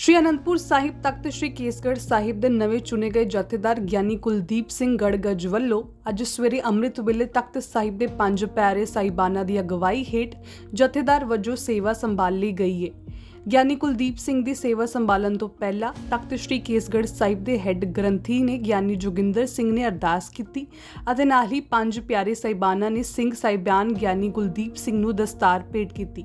ਸ਼੍ਰੀ ਅਨੰਦਪੁਰ ਸਾਹਿਬ ਤਖਤ ਸ਼੍ਰੀ ਕੇਸਗੜ੍ਹ ਸਾਹਿਬ ਦੇ ਨਵੇਂ ਚੁਣੇ ਗਏ ਜਥੇਦਾਰ ਗਿਆਨੀ ਕੁਲਦੀਪ ਸਿੰਘ ਗੜਗਜ ਵੱਲੋਂ ਅੱਜ ਸਵੇਰੇ ਅੰਮ੍ਰਿਤ ਵੇਲੇ ਤਖਤ ਸਾਹਿਬ ਦੇ ਪੰਜ ਪਿਆਰੇ ਸਾਹਿਬਾਨਾਂ ਦੀ ਅਗਵਾਈ ਹੇਠ ਜਥੇਦਾਰ ਵਜੋਂ ਸੇਵਾ ਸੰਭਾਲੀ ਗਈ ਹੈ ਗਿਆਨੀ ਕੁਲਦੀਪ ਸਿੰਘ ਦੀ ਸੇਵਾ ਸੰਭਾਲਣ ਤੋਂ ਪਹਿਲਾਂ ਤਖਤ ਸ਼੍ਰੀ ਕੇਸਗੜ੍ਹ ਸਾਹਿਬ ਦੇ ਹੈੱਡ ਗ੍ਰੰਥੀ ਨੇ ਗਿਆਨੀ ਜੋਗਿੰਦਰ ਸਿੰਘ ਨੇ ਅਰਦਾਸ ਕੀਤੀ ਅਤੇ ਨਾਲ ਹੀ ਪੰਜ ਪਿਆਰੇ ਸਾਹਿਬਾਨਾਂ ਨੇ ਸਿੰਘ ਸਾਹਿਬਾਨ ਗਿਆਨੀ ਕੁਲਦੀਪ ਸਿੰਘ ਨੂੰ ਦਸਤਾਰ ਭੇਟ ਕੀਤੀ।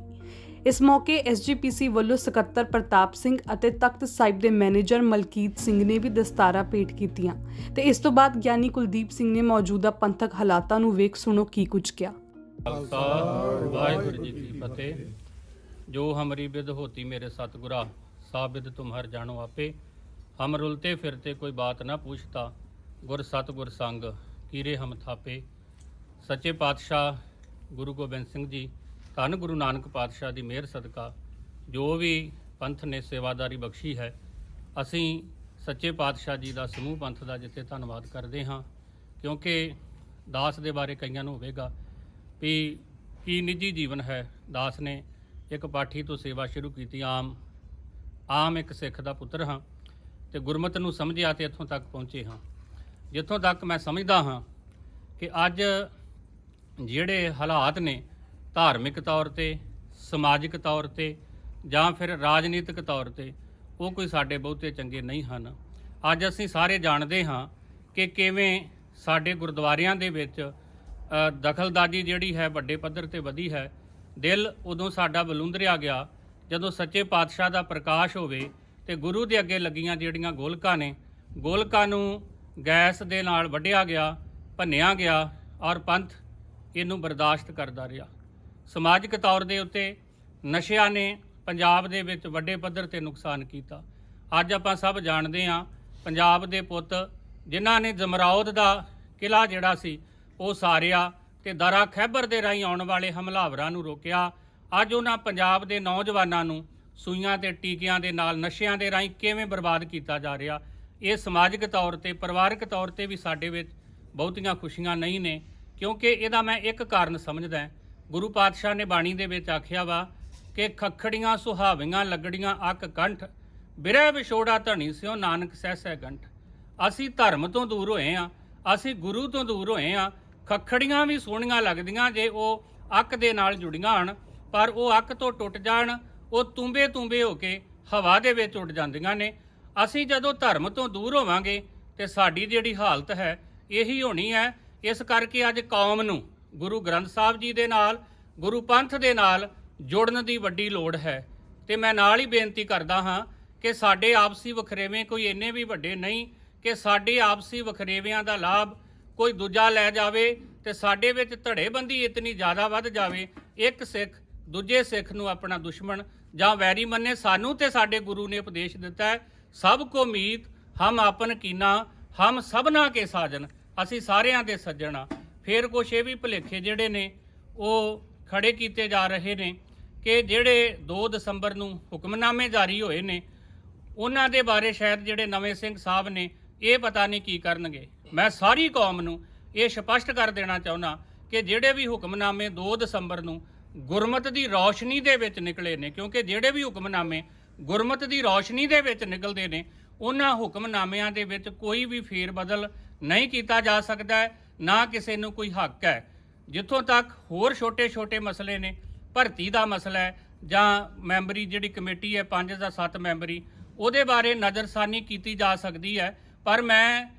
ਇਸ ਮੌਕੇ ਐਸਜੀਪੀਸੀ ਵੱਲੋਂ ਸਕੱਤਰ ਪ੍ਰਤਾਪ ਸਿੰਘ ਅਤੇ ਤਖਤ ਸਾਹਿਬ ਦੇ ਮੈਨੇਜਰ ਮਲਕੀਤ ਸਿੰਘ ਨੇ ਵੀ ਦਸਤਾਰਾ ਭੇਟ ਕੀਤੀਆਂ ਤੇ ਇਸ ਤੋਂ ਬਾਅਦ ਗਿਆਨੀ ਕੁਲਦੀਪ ਸਿੰਘ ਨੇ ਮੌਜੂਦਾ ਪੰਥਕ ਹਾਲਾਤਾਂ ਨੂੰ ਵੇਖ ਸੁਣੋ ਕੀ ਕੁਝ ਕਿਹਾ। ਖਾਲਸਾ ਵਾਹਿਗੁਰੂ ਜੀ ਕੀ ਫਤਿਹ। ਜੋ ਹਮਰੀ ਬਿਦ ਹੋਤੀ ਮੇਰੇ ਸਤਿਗੁਰਾ ਸਾਬਿਦ ਤੁਮਹਰ ਜਾਣੋ ਆਪੇ। ਹਮ ਰੁਲਤੇ ਫਿਰਤੇ ਕੋਈ ਬਾਤ ਨਾ ਪੁੱਛਤਾ, ਗੁਰ ਸਤਿਗੁਰ ਸੰਗ ਕੀਰੇ ਹਮ ਥਾਪੇ। ਸੱਚੇ ਪਾਤਸ਼ਾਹ ਗੁਰੂ ਗੋਬਿੰਦ ਸਿੰਘ ਜੀ ਧੰਨ ਗੁਰੂ ਨਾਨਕ ਪਾਤਸ਼ਾਹ ਦੀ ਮਿਹਰ ਸਦਕਾ ਜੋ ਵੀ ਪੰਥ ਨੇ ਸੇਵਾਦਾਰੀ ਬਖਸ਼ੀ ਹੈ, ਅਸੀਂ ਸੱਚੇ ਪਾਤਸ਼ਾਹ ਜੀ ਦਾ ਸਮੂਹ ਪੰਥ ਦਾ ਜਿੱਥੇ ਧੰਨਵਾਦ ਕਰਦੇ ਹਾਂ, ਕਿਉਂਕਿ ਦਾਸ ਦੇ ਬਾਰੇ ਕਈਆਂ ਨੂੰ ਹੋਵੇਗਾ ਵੀ ਕੀ ਨਿੱਜੀ ਜੀਵਨ ਹੈ, ਦਾਸ ਨੇ ਇੱਕ ਪਾਠੀ ਤੋਂ ਸੇਵਾ ਸ਼ੁਰੂ ਕੀਤੀ, ਆਮ ਆਮ ਇੱਕ ਸਿੱਖ ਦਾ ਪੁੱਤਰ ਹਾਂ ਤੇ ਗੁਰਮਤਿ ਨੂੰ ਸਮਝਿਆ ਤੇ ਇੱਥੋਂ ਤੱਕ ਪਹੁੰਚੇ ਹਾਂ। ਜਿੱਥੋਂ ਤੱਕ ਮੈਂ ਸਮਝਦਾ ਹਾਂ ਕਿ ਅੱਜ ਜਿਹੜੇ ਹਾਲਾਤ ਨੇ ਧਾਰਮਿਕ ਤੌਰ ਤੇ, ਸਮਾਜਿਕ ਤੌਰ ਤੇ ਜਾਂ ਫਿਰ ਰਾਜਨੀਤਿਕ ਤੌਰ ਤੇ ਉਹ ਕੋਈ ਸਾਡੇ ਬਹੁਤੇ ਚੰਗੇ ਨਹੀਂ ਹਨ। ਅੱਜ ਅਸੀਂ ਸਾਰੇ ਜਾਣਦੇ ਹਾਂ ਕਿ ਕਿਵੇਂ ਸਾਡੇ ਗੁਰਦੁਆਰਿਆਂ ਦੇ ਵਿੱਚ ਦਖਲਦਾਜੀ ਜਿਹੜੀ ਹੈ ਵੱਡੇ ਪੱਧਰ ਤੇ ਵਧੀ ਹੈ। ਦਿਲ ਉਦੋਂ ਸਾਡਾ ਬਲੁੰਦਰਿਆ ਗਿਆ ਜਦੋਂ ਸੱਚੇ ਪਾਤਸ਼ਾਹ ਦਾ ਪ੍ਰਕਾਸ਼ ਹੋਵੇ ਤੇ ਗੁਰੂ ਦੇ ਅੱਗੇ ਲੱਗੀਆਂ ਜਿਹੜੀਆਂ ਗੋਲਕਾਂ ਨੇ, ਗੋਲਕਾਂ ਨੂੰ ਗੈਸ ਦੇ ਨਾਲ ਵੱਢਿਆ ਗਿਆ, ਭੰਨਿਆ ਗਿਆ ਔਰ ਪੰਥ ਇਹਨੂੰ ਬਰਦਾਸ਼ਤ ਕਰਦਾ ਰਿਹਾ। ਸਮਾਜਿਕ ਤੌਰ ਦੇ ਉੱਤੇ ਨਸ਼ਿਆਂ ਨੇ ਪੰਜਾਬ ਦੇ ਵਿੱਚ ਵੱਡੇ ਪੱਧਰ ਤੇ ਨੁਕਸਾਨ ਕੀਤਾ ਅੱਜ ਆਪਾਂ ਸਭ ਜਾਣਦੇ ਹਾਂ ਪੰਜਾਬ ਦੇ ਪੁੱਤ ਜਿਨ੍ਹਾਂ ਨੇ ਜਮਰਾਉਦ ਦਾ ਕਿਲਾ ਜਿਹੜਾ ਸੀ, ਉਹ ਸਾਰਿਆ ਤੇ ਦਰਾ ਖੈਬਰ ਦੇ ਰਾਹੀਂ ਆਉਣ ਵਾਲੇ ਹਮਲਾਵਰਾਂ ਨੂੰ ਰੋਕਿਆ ਅੱਜ ਉਹਨਾਂ ਪੰਜਾਬ ਦੇ ਨੌਜਵਾਨਾਂ ਨੂੰ ਸੂਈਆਂ ਤੇ ਟੀਕਿਆਂ ਦੇ ਨਾਲ ਨਸ਼ਿਆਂ ਦੇ ਰਾਹੀਂ ਕਿਵੇਂ ਬਰਬਾਦ ਕੀਤਾ ਜਾ ਰਿਹਾ, ਇਹ ਸਮਾਜਿਕ ਤੌਰ ਤੇ, ਪਰਿਵਾਰਕ ਤੌਰ ਤੇ ਵੀ ਸਾਡੇ ਵਿੱਚ ਬਹੁਤੀਆਂ ਖੁਸ਼ੀਆਂ ਨਹੀਂ ਨੇ, ਕਿਉਂਕਿ ਇਹਦਾ ਮੈਂ ਇੱਕ ਕਾਰਨ ਸਮਝਦਾ ਹਾਂ। ਗੁਰੂ ਪਾਤਸ਼ਾਹ ਨੇ ਬਾਣੀ ਦੇ ਵਿੱਚ ਆਖਿਆ ਵਾ ਕਿ ਖੱਖੜੀਆਂ ਸੁਹਾਵੀਆਂ ਲੱਗੜੀਆਂ ਅੱਕ ਕੰਠ, ਬਿਰਹਿ ਵਿਛੋੜਾ ਧਣੀ ਸਿਓ ਨਾਨਕ ਸਹਿ ਸਹਿ ਕੰਠ ਅਸੀਂ ਧਰਮ ਤੋਂ ਦੂਰ ਹੋਏ ਆ, ਅਸੀਂ ਗੁਰੂ ਤੋਂ ਦੂਰ ਹੋਏ ਆ, ਖੱਖੜੀਆਂ ਵੀ ਸੋਹਣੀਆਂ ਲੱਗਦੀਆਂ ਜੇ ਉਹ ਅੱਕ ਦੇ ਨਾਲ ਜੁੜੀਆਂ ਹਨ, ਪਰ ਉਹ ਅੱਕ ਤੋਂ ਟੁੱਟ ਜਾਣ, ਉਹ ਤੁੰਬੇ ਤੁੰਬੇ ਹੋ ਕੇ ਹਵਾ ਦੇ ਵਿੱਚ ਉੱਡ ਜਾਂਦੀਆਂ ਨੇ। ਅਸੀਂ ਜਦੋਂ ਧਰਮ ਤੋਂ ਦੂਰ ਹੋਵਾਂਗੇ ਤੇ ਸਾਡੀ ਜਿਹੜੀ ਹਾਲਤ ਹੈ, ਇਹੀ ਹੋਣੀ ਹੈ, ਇਸ ਕਰਕੇ ਅੱਜ ਕੌਮ ਨੂੰ ਗੁਰੂ ਗ੍ਰੰਥ ਸਾਹਿਬ ਜੀ ਦੇ ਨਾਲ, ਗੁਰੂ ਪੰਥ ਦੇ ਨਾਲ ਜੁੜਨ ਦੀ ਵੱਡੀ ਲੋੜ ਹੈ। ਤੇ ਮੈਂ ਨਾਲ ਹੀ ਬੇਨਤੀ ਕਰਦਾ ਹਾਂ ਕਿ ਸਾਡੇ ਆਪਸੀ ਵਖਰੇਵੇਂ ਕੋਈ ਇੰਨੇ ਵੀ ਵੱਡੇ ਨਹੀਂ ਕਿ ਸਾਡੇ ਆਪਸੀ ਵਖਰੇਵਿਆਂ ਦਾ ਲਾਭ ਕੋਈ ਦੂਜਾ ਲੈ ਜਾਵੇ ਤੇ ਸਾਡੇ ਵਿੱਚ ਧੜੇਬੰਦੀ ਇਤਨੀ ਜ਼ਿਆਦਾ ਵੱਧ ਜਾਵੇ, ਇੱਕ ਸਿੱਖ ਦੂਜੇ ਸਿੱਖ ਨੂੰ ਆਪਣਾ ਦੁਸ਼ਮਣ ਜਾਂ ਵੈਰੀ ਮੰਨੇ, ਸਾਨੂੰ ਤੇ ਸਾਡੇ ਗੁਰੂ ਨੇ ਉਪਦੇਸ਼ ਦਿੱਤਾ ਹੈ, ਸਭ ਕੋ ਮੀਤ, ਹਮ ਆਪਨ ਕੀਨਾ, ਹਮ ਸਭਨਾ ਕੇ ਸਾਜਨ, ਅਸੀਂ ਸਾਰਿਆਂ ਦੇ ਸੱਜਣਾ ਫਿਰ ਕੁਛ ਇਹ ਵੀ ਭੁਲੇਖੇ ਜਿਹੜੇ ਨੇ, ਉਹ ਖੜੇ ਕੀਤੇ ਜਾ ਰਹੇ ਨੇ ਕਿ ਜਿਹੜੇ 2 ਦਸੰਬਰ ਨੂੰ ਹੁਕਮਨਾਮੇ ਜਾਰੀ ਹੋਏ ਨੇ, ਉਹਨਾਂ ਦੇ ਬਾਰੇ ਸ਼ਾਇਦ ਜਿਹੜੇ ਨਵੇਂ ਸਿੰਘ ਸਾਹਿਬ ਨੇ, ਇਹ ਪਤਾ ਨਹੀਂ ਕੀ ਕਰਨਗੇ। ਮੈਂ ਸਾਰੀ ਕੌਮ ਨੂੰ ਇਹ ਸਪਸ਼ਟ ਕਰ ਦੇਣਾ ਚਾਹੁੰਦਾ ਕਿ ਜਿਹੜੇ ਵੀ ਹੁਕਮਨਾਮੇ 2 ਦਸੰਬਰ ਨੂੰ ਗੁਰਮਤ ਦੀ ਰੌਸ਼ਨੀ ਦੇ ਵਿੱਚ ਨਿਕਲੇ ਨੇ, ਕਿਉਂਕਿ ਜਿਹੜੇ ਵੀ ਹੁਕਮਨਾਮੇ ਗੁਰਮਤ ਦੀ ਰੌਸ਼ਨੀ ਦੇ ਵਿੱਚ ਨਿਕਲਦੇ ਨੇ, ਉਹਨਾਂ ਹੁਕਮਨਾਮਿਆਂ ਦੇ ਵਿੱਚ ਕੋਈ ਵੀ ਫੇਰ ਬਦਲ ਨਹੀਂ ਕੀਤਾ ਜਾ ਸਕਦਾ ਹੈ। ਨਾ ਕਿਸੇ ਨੂੰ ਕੋਈ ਹੱਕ ਹੈ। ਜਿੱਥੋਂ ਤੱਕ ਹੋਰ ਛੋਟੇ-ਛੋਟੇ ਮਸਲੇ ਨੇ, ਭਰਤੀ ਦਾ ਮਸਲਾ ਹੈ, ਜਾਂ ਮੈਂਬਰੀ ਜਿਹੜੀ ਕਮੇਟੀ ਹੈ 5 ਜਾਂ 7 ਮੈਂਬਰੀ, ਉਹਦੇ ਬਾਰੇ ਨਜ਼ਰਸਾਨੀ ਕੀਤੀ ਜਾ ਸਕਦੀ ਹੈ। ਪਰ ਮੈਂ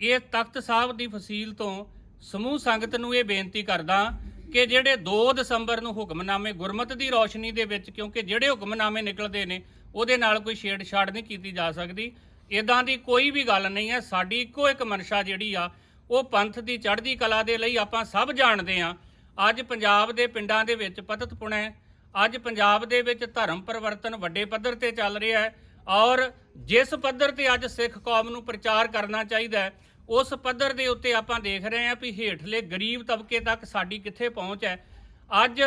ਇਹ ਤਖਤ ਸਾਹਿਬ ਦੀ ਫਸੀਲ ਤੋਂ ਸਮੂਹ ਸੰਗਤ ਨੂੰ ਇਹ ਬੇਨਤੀ ਕਰਦਾ ਕਿ ਜਿਹੜੇ 2 ਦਸੰਬਰ ਨੂੰ ਹੁਕਮਨਾਮੇ, ਗੁਰਮਤ ਦੀ ਰੌਸ਼ਨੀ ਦੇ ਵਿੱਚ, ਕਿਉਂਕਿ ਜਿਹੜੇ ਹੁਕਮਨਾਮੇ ਨਿਕਲਦੇ ਨੇ, ਉਹਦੇ ਨਾਲ ਕੋਈ ਛੇੜਛਾੜ ਨਹੀਂ ਕੀਤੀ ਜਾ ਸਕਦੀ। ਇਦਾਂ ਦੀ ਕੋਈ ਵੀ ਗੱਲ ਨਹੀਂ ਹੈ, ਸਾਡੀ ਇੱਕੋ ਇੱਕ ਮਨਸ਼ਾ ਜਿਹੜੀ ਆ ਉਹ ਪੰਥ ਦੀ ਚੜ੍ਹਦੀ ਕਲਾ ਦੇ ਲਈ ਆਪਾਂ ਸਭ ਜਾਣਦੇ ਹਾਂ। ਅੱਜ ਪੰਜਾਬ ਦੇ ਪਿੰਡਾਂ ਦੇ ਵਿੱਚ ਪਤਤ ਪੁਣਾ ਹੈ। ਅੱਜ ਪੰਜਾਬ ਦੇ ਵਿੱਚ ਧਰਮ ਪਰਿਵਰਤਨ ਵੱਡੇ ਪੱਧਰ ਤੇ ਚੱਲ ਰਿਹਾ ਹੈ ਔਰ ਜਿਸ ਪੱਧਰ ਤੇ ਅੱਜ ਸਿੱਖ ਕੌਮ ਨੂੰ ਪ੍ਰਚਾਰ ਕਰਨਾ ਚਾਹੀਦਾ ਹੈ, ਉਸ ਪੱਧਰ ਦੇ ਉੱਤੇ ਆਪਾਂ ਦੇਖ ਰਹੇ ਹਾਂ ਵੀ ਹੇਠਲੇ ਗਰੀਬ ਤਬਕੇ ਤੱਕ ਸਾਡੀ ਕਿੱਥੇ ਪਹੁੰਚ ਹੈ। ਅੱਜ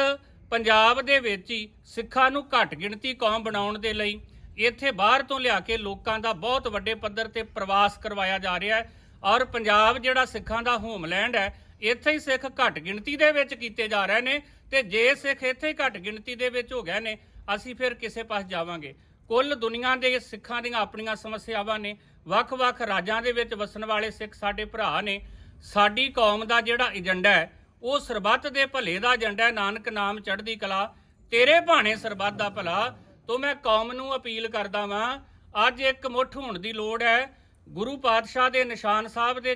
ਪੰਜਾਬ ਦੇ ਵਿੱਚ ਹੀ ਸਿੱਖਾਂ ਨੂੰ ਘੱਟ ਗਿਣਤੀ ਕੌਮ ਬਣਾਉਣ ਦੇ ਲਈ ਇੱਥੇ ਬਾਹਰ ਤੋਂ ਲਿਆ ਕੇ ਲੋਕਾਂ ਦਾ ਬਹੁਤ ਵੱਡੇ ਪੱਧਰ ਤੇ ਪ੍ਰਵਾਸ ਕਰਵਾਇਆ ਜਾ ਰਿਹਾ ਹੈ। ਔਰ ਪੰਜਾਬ ਜਿਹੜਾ ਸਿੱਖਾਂ ਦਾ ਹੋਮਲੈਂਡ ਹੈ, ਇੱਥੇ ਹੀ ਸਿੱਖ ਘੱਟ ਗਿਣਤੀ ਦੇ ਵਿੱਚ ਕੀਤੇ ਜਾ ਰਹੇ ਨੇ ਤੇ ਜੇ ਸਿੱਖ ਇੱਥੇ ਹੀ ਘੱਟ ਗਿਣਤੀ ਦੇ ਵਿੱਚ ਹੋ ਗਏ ਨੇ, ਅਸੀਂ ਫਿਰ ਕਿਸੇ ਪਾਸ ਜਾਵਾਂਗੇ। ਕੁੱਲ ਦੁਨੀਆ ਦੇ ਸਿੱਖਾਂ ਦੀਆਂ ਆਪਣੀਆਂ ਸਮੱਸਿਆਵਾਂ ਨੇ, ਵੱਖ-ਵੱਖ ਰਾਜਾਂ ਦੇ ਵਿੱਚ ਵਸਣ ਵਾਲੇ ਸਿੱਖ ਸਾਡੇ ਭਰਾ ਨੇ। ਸਾਡੀ ਕੌਮ ਦਾ ਜਿਹੜਾ ਏਜੰਡਾ ਹੈ, ਉਹ ਸਰਬੱਤ ਦੇ ਭਲੇ ਦਾ ਏਜੰਡਾ ਹੈ, ਨਾਨਕ ਨਾਮ ਚੜ੍ਹਦੀ ਕਲਾ। ਤੇਰੇ ਭਾਣੇ ਸਰਬੱਤ ਦਾ ਭਲਾ, ਤੋਂ ਮੈਂ ਕੌਮ ਨੂੰ ਅਪੀਲ ਕਰਦਾ ਵਾਂ, ਅੱਜ ਇੱਕ ਮੁੱਠ ਹੋਣ ਦੀ ਲੋੜ ਹੈ ਗੁਰੂ ਪਾਤਸ਼ਾਹ ਦੇ ਨਿਸ਼ਾਨ ਸਾਹਿਬ ਦੇ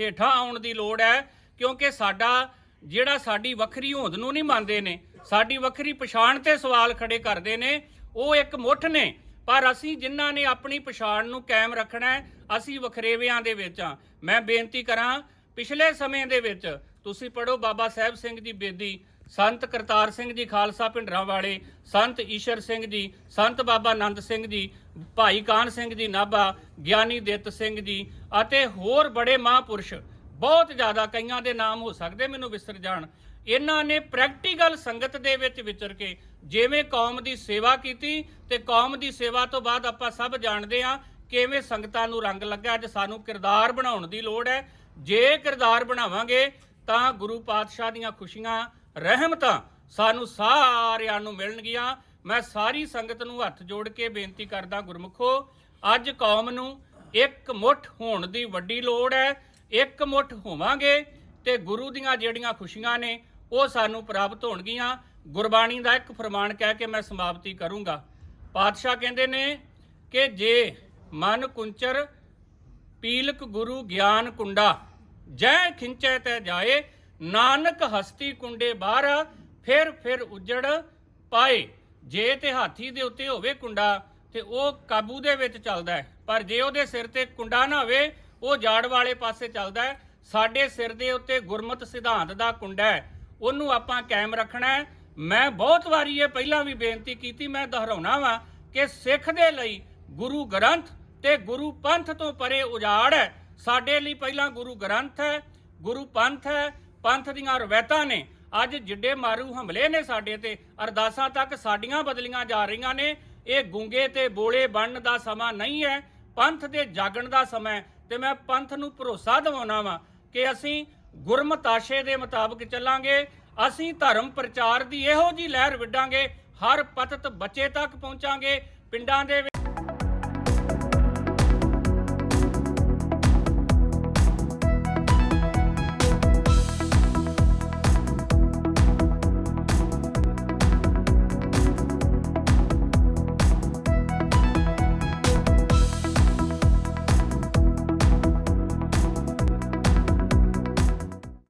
ਹੇਠਾਂ ਆਉਣ ਦੀ ਲੋੜ ਹੈ, ਕਿਉਂਕਿ ਸਾਡਾ ਜਿਹੜਾ ਸਾਡੀ ਵੱਖਰੀ ਹੋਂਦ ਨੂੰ ਨਹੀਂ ਮੰਨਦੇ ਨੇ, ਸਾਡੀ ਵੱਖਰੀ ਪਛਾਣ ਤੇ ਸਵਾਲ ਖੜੇ ਕਰਦੇ ਨੇ, ਉਹ ਇੱਕ ਮੁੱਠ ਨੇ। ਪਰ ਅਸੀਂ ਜਿਨ੍ਹਾਂ ਨੇ ਆਪਣੀ ਪਛਾਣ ਨੂੰ ਕਾਇਮ ਰੱਖਣਾ ਹੈ, ਅਸੀਂ ਵਖਰੇਵਿਆਂ ਦੇ ਵਿੱਚ ਆ ਮੈਂ ਬੇਨਤੀ ਕਰਾਂ, ਪਿਛਲੇ ਸਮੇਂ ਦੇ ਵਿੱਚ ਤੁਸੀਂ ਪੜੋ ਬਾਬਾ ਸਾਹਿਬ ਸਿੰਘ ਦੀ ਬੇਦੀ ਸੰਤ ਕਰਤਾਰ ਸਿੰਘ ਜੀ ਖਾਲਸਾ ਭਿੰਡਰਾਂ ਵਾਲੇ, ਸੰਤ ਈਸ਼ਰ ਸਿੰਘ ਜੀ, ਸੰਤ ਬਾਬਾ ਆਨੰਦ ਸਿੰਘ ਜੀ, ਭਾਈ ਕਾਨ ਸਿੰਘ ਜੀ, ਨਾਭਾ, ਗਿਆਨੀ ਦਿੱਤ ਸਿੰਘ ਜੀ ਅਤੇ ਹੋਰ ਬੜੇ ਮਹਾਂਪੁਰਸ਼, ਬਹੁਤ ਜ਼ਿਆਦਾ ਕਈਆਂ ਦੇ ਨਾਮ ਹੋ ਸਕਦੇ ਮੈਨੂੰ ਵਿਸਰ ਜਾਣ। ਇਹਨਾਂ ਨੇ ਪ੍ਰੈਕਟੀਕਲ ਸੰਗਤ ਦੇ ਵਿੱਚ ਵਿਚਰ ਕੇ ਜਿਵੇਂ ਕੌਮ ਦੀ ਸੇਵਾ ਕੀਤੀ ਤੇ ਕੌਮ ਦੀ ਸੇਵਾ ਤੋਂ ਬਾਅਦ ਆਪਾਂ ਸਭ ਜਾਣਦੇ ਹਾਂ ਕਿਵੇਂ ਸੰਗਤਾਂ ਨੂੰ ਰੰਗ ਲੱਗਾ। ਅੱਜ ਸਾਨੂੰ ਕਿਰਦਾਰ ਬਣਾਉਣ ਦੀ ਲੋੜ ਹੈ। ਜੇ ਕਿਰਦਾਰ ਬਣਾਵਾਂਗੇ ਤਾਂ ਗੁਰੂ ਪਾਤਸ਼ਾਹ ਦੀਆਂ ਖੁਸ਼ੀਆਂ ਰਹਿਮਤਾਂ ਸਾਨੂੰ ਸਾਰਿਆਂ ਨੂੰ ਮਿਲਣਗੀਆਂ। ਮੈਂ ਸਾਰੀ ਸੰਗਤ ਨੂੰ ਹੱਥ ਜੋੜ ਕੇ ਬੇਨਤੀ ਕਰਦਾ ਗੁਰਮੁਖੋ, ਅੱਜ ਕੌਮ ਨੂੰ ਇੱਕ ਮੁੱਠ ਹੋਣ ਦੀ ਵੱਡੀ ਲੋੜ ਹੈ। ਇੱਕ ਮੁੱਠ ਹੋਵਾਂਗੇ ਤੇ ਗੁਰੂ ਦੀਆਂ ਜਿਹੜੀਆਂ ਖੁਸ਼ੀਆਂ ਨੇ, ਉਹ ਸਾਨੂੰ ਪ੍ਰਾਪਤ ਹੋਣਗੀਆਂ। ਗੁਰਬਾਣੀ ਦਾ ਇੱਕ ਫਰਮਾਨ ਕਹਿ ਕੇ ਮੈਂ ਸਮਾਪਤੀ ਕਰੂੰਗਾ। ਪਾਤਸ਼ਾਹ ਕਹਿੰਦੇ ਨੇ ਕਿ ਜੇ ਮਨ ਕੁੰਚਰ, ਪੀਲਕ ਗੁਰੂ ਗਿਆਨ ਕੁੰਡਾ, ਜੈ ਖਿੰਚੈ ਤੈ ਜਾਏ ਨਾਨਕ ਹਸਤੀ ਕੁੰਡੇ ਬਾਹਰ, ਫਿਰ ਫਿਰ ਉਜੜ ਪਾਏ। ਜੇ ਤੇ ਹਾਥੀ ਦੇ ਉੱਤੇ ਹੋਵੇ ਕੁੰਡਾ, ਤੇ ਉਹ ਕਾਬੂ ਦੇ ਵਿੱਚ ਚੱਲਦਾ ਹੈ। ਪਰ ਜੇ ਉਹਦੇ ਸਿਰ ਤੇ ਕੁੰਡਾ ਨਾ ਹੋਵੇ, ਉਹ ਜਾੜ ਵਾਲੇ ਪਾਸੇ ਚੱਲਦਾ ਹੈ। ਸਾਡੇ ਸਿਰ ਦੇ ਉੱਤੇ ਗੁਰਮਤ ਸਿਧਾਂਤ ਦਾ ਕੁੰਡਾ ਹੈ। ਉਹਨੂੰ ਆਪਾਂ ਕਾਇਮ ਰੱਖਣਾ ਹੈ। ਮੈਂ ਬਹੁਤ ਵਾਰੀ ਇਹ ਪਹਿਲਾਂ ਵੀ ਬੇਨਤੀ ਕੀਤੀ, ਮੈਂ ਦੁਹਰਾਉਣਾ ਵਾਂ ਕਿ ਸਿੱਖ ਦੇ ਲਈ ਗੁਰੂ ਗ੍ਰੰਥ ਤੇ ਗੁਰੂ ਪੰਥ ਤੋਂ ਪਰੇ ਉਜਾੜ ਹੈ। ਸਾਡੇ ਲਈ ਪਹਿਲਾਂ ਗੁਰੂ ਗ੍ਰੰਥ ਹੈ, ਗੁਰੂ ਪੰਥ ਹੈ ਪੰਥ ਦੀਆਂ ਰਵਾਇਤਾਂ ਨੇ। ਅੱਜ ਜਿੱਡੇ ਮਾਰੂ ਹਮਲੇ ਨੇ ਸਾਡੇ ਤੇ, ਅਰਦਾਸਾਂ ਤੱਕ ਸਾਡੀਆਂ ਬਦਲੀਆਂ ਜਾ ਰਹੀਆਂ ਨੇ। ਇਹ ਗੁੰਗੇ ਤੇ ਬੋਲੇ ਬਣਨ ਦਾ ਸਮਾਂ ਨਹੀਂ ਹੈ, ਪੰਥ ਦੇ ਜਾਗਣ ਦਾ ਸਮਾਂ ਹੈ। ਤੇ ਮੈਂ ਪੰਥ ਨੂੰ ਭਰੋਸਾ ਦਿਵਾਉਣਾ ਵਾਂ ਕਿ ਅਸੀਂ ਗੁਰਮਤਾਸ਼ੇ ਦੇ ਮੁਤਾਬਕ ਚੱਲਾਂਗੇ, ਅਸੀਂ ਧਰਮ ਪ੍ਰਚਾਰ ਦੀ ਇਹੋ ਜੀ ਲਹਿਰ ਵਿੱਢਾਂਗੇ, ਹਰ ਪਤਤ ਬੱਚੇ ਤੱਕ ਪਹੁੰਚਾਂਗੇ, ਪਿੰਡਾਂ ਦੇ